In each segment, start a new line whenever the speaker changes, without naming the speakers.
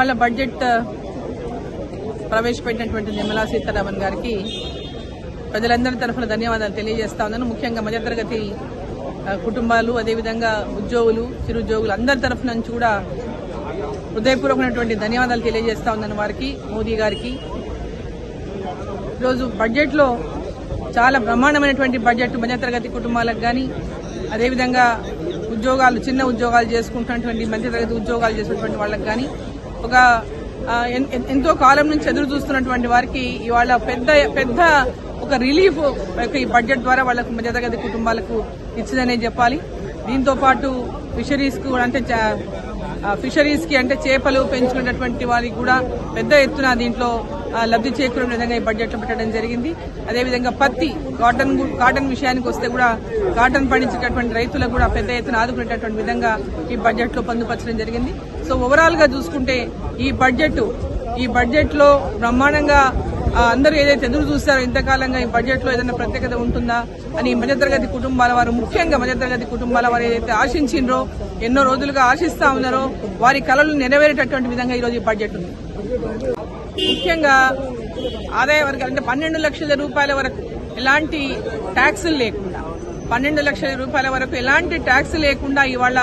ఇవాళ బడ్జెట్ ప్రవేశపెట్టినటువంటి నిర్మలా సీతారామన్ గారికి ప్రజలందరి తరఫున ధన్యవాదాలు తెలియజేస్తా ఉన్నాను. ముఖ్యంగా మధ్యతరగతి కుటుంబాలు అదేవిధంగా ఉద్యోగులు చిరుద్యోగులు అందరి తరఫున నుంచి కూడా హృదయపూర్వకమైనటువంటి ధన్యవాదాలు తెలియజేస్తా ఉన్నాను వారికి మోదీ గారికి. ఈరోజు బడ్జెట్లో చాలా బ్రహ్మాండమైనటువంటి బడ్జెట్ మధ్యతరగతి కుటుంబాలకు కానీ అదేవిధంగా ఉద్యోగాలు చిన్న ఉద్యోగాలు చేసుకుంటున్నటువంటి మధ్యతరగతి ఉద్యోగాలు చేసినటువంటి వాళ్ళకి కానీ ఒక ఎంతో కాలం నుంచి ఎదురు చూస్తున్నటువంటి వారికి ఇవాళ పెద్ద పెద్ద ఒక రిలీఫ్ ఈ బడ్జెట్ ద్వారా వాళ్ళకు మధ్యతరగతి కుటుంబాలకు ఇచ్చిందనే చెప్పాలి. దీంతో పాటు ఫిషరీస్కు అంటే ఫిషరీస్కి అంటే చేపలు పెంచుకునేటటువంటి వారికి కూడా పెద్ద ఎత్తున దీంట్లో లబ్ధి చేకూరే విధంగా ఈ బడ్జెట్లో పెట్టడం జరిగింది. అదేవిధంగా పత్తి కాటన్ కాటన్ విషయానికి వస్తే కూడా కాటన్ పండించేటటువంటి రైతులకు కూడా పెద్ద ఎత్తున ఆదుకునేటటువంటి విధంగా ఈ బడ్జెట్లో పొందుపరచడం జరిగింది. సో ఓవరాల్గా చూసుకుంటే ఈ బడ్జెట్ ఈ బడ్జెట్లో బ్రహ్మాండంగా అందరూ ఏదైతే ఎదురు చూస్తారో ఇంతకాలంగా ఈ బడ్జెట్లో ఏదైనా ప్రత్యేకత ఉంటుందా అని మధ్యతరగతి కుటుంబాల వారు ముఖ్యంగా మధ్యతరగతి కుటుంబాల వారు ఏదైతే ఆశించిండ్రో ఎన్నో రోజులుగా ఆశిస్తా ఉన్నారో వారి కళలు నెరవేరేటటువంటి విధంగా ఈరోజు ఈ బడ్జెట్ ఉంది. ముఖ్యంగా ఆదాయ వర్గాలు అంటే పన్నెండు లక్షల రూపాయల వరకు ఎలాంటి ట్యాక్సులు లేకుండా పన్నెండు లక్షల రూపాయల వరకు ఎలాంటి ట్యాక్స్ లేకుండా ఇవాళ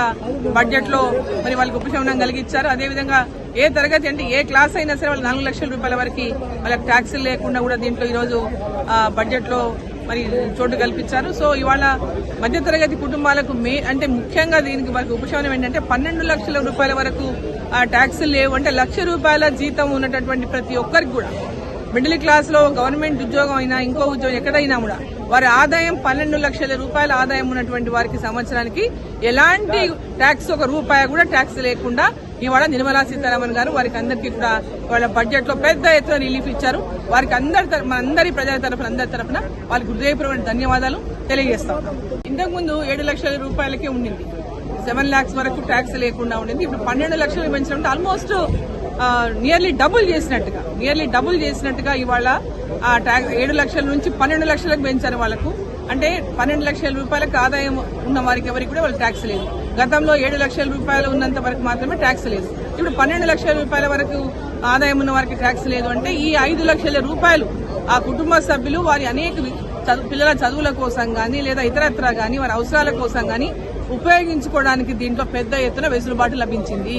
బడ్జెట్లో మరి వాళ్ళకి ఉపశమనం కలిగించారు అదేవిధంగా ఏ తరగతి అంటే ఏ క్లాస్ అయినా సరే వాళ్ళు నాలుగు లక్షల రూపాయల వరకు వాళ్ళకి ట్యాక్సులు లేకుండా కూడా దీంట్లో ఈరోజు బడ్జెట్లో మరి చోటు కల్పించారు. సో ఇవాళ మధ్యతరగతి కుటుంబాలకు మే అంటే ముఖ్యంగా దీనికి వారికి ఉపశమనం ఏంటంటే పన్నెండు లక్షల రూపాయల వరకు ఆ ట్యాక్సులు లేవు. అంటే లక్ష రూపాయల జీతం ఉన్నటువంటి ప్రతి ఒక్కరికి కూడా మిడిల్ క్లాస్లో గవర్నమెంట్ ఉద్యోగం అయినా ఇంకో ఉద్యోగం ఎక్కడైనా కూడా వారి ఆదాయం పన్నెండు లక్షల రూపాయల ఆదాయం ఉన్నటువంటి వారికి సంవత్సరానికి ఎలాంటి ట్యాక్స్ ఒక రూపాయి కూడా ట్యాక్స్ లేకుండా ఇవాళ నిర్మలా సీతారామన్ గారు వారికి అందరికీ కూడా వాళ్ళ బడ్జెట్లో పెద్ద ఎత్తున రిలీఫ్ ఇచ్చారు. వారికి అందరి తరఫున అందరి ప్రజల తరఫున అందరి తరఫున వాళ్ళకి హృదయపూర్వక ధన్యవాదాలు తెలియజేస్తా ఉన్నాం. ఇంతకు ముందు ఏడు లక్షల రూపాయలకే ఉండింది. సెవెన్ లాక్స్ వరకు ట్యాక్స్ లేకుండా ఉండింది. ఇప్పుడు పన్నెండు లక్షలు పెంచినట్టు ఆల్మోస్ట్ నియర్లీ డబుల్ చేసినట్టుగా నియర్లీ డబుల్ చేసినట్టుగా ఇవాళ ఆ ట్యాక్స్ ఏడు లక్షల నుంచి పన్నెండు లక్షలకు పెంచారు వాళ్ళకు. అంటే పన్నెండు లక్షల రూపాయలకు ఆదాయం ఉన్న వారికి ఎవరికి కూడా వాళ్ళు ట్యాక్స్ లేదు. గతంలో ఏడు లక్షల రూపాయలు ఉన్నంత వరకు మాత్రమే ట్యాక్స్ లేదు. ఇప్పుడు పన్నెండు లక్షల రూపాయల వరకు ఆదాయం ఉన్న వారికి ట్యాక్స్ లేదు అంటే ఈ ఐదు లక్షల రూపాయలు ఆ కుటుంబ సభ్యులు వారి అనేక చదువు- పిల్లల చదువుల కోసం కానీ లేదా ఇతరత్ర కానీ వారి అవసరాల కోసం కానీ ఉపయోగించుకోవడానికి దీంట్లో పెద్ద ఎత్తున వెసులుబాటు లభించింది.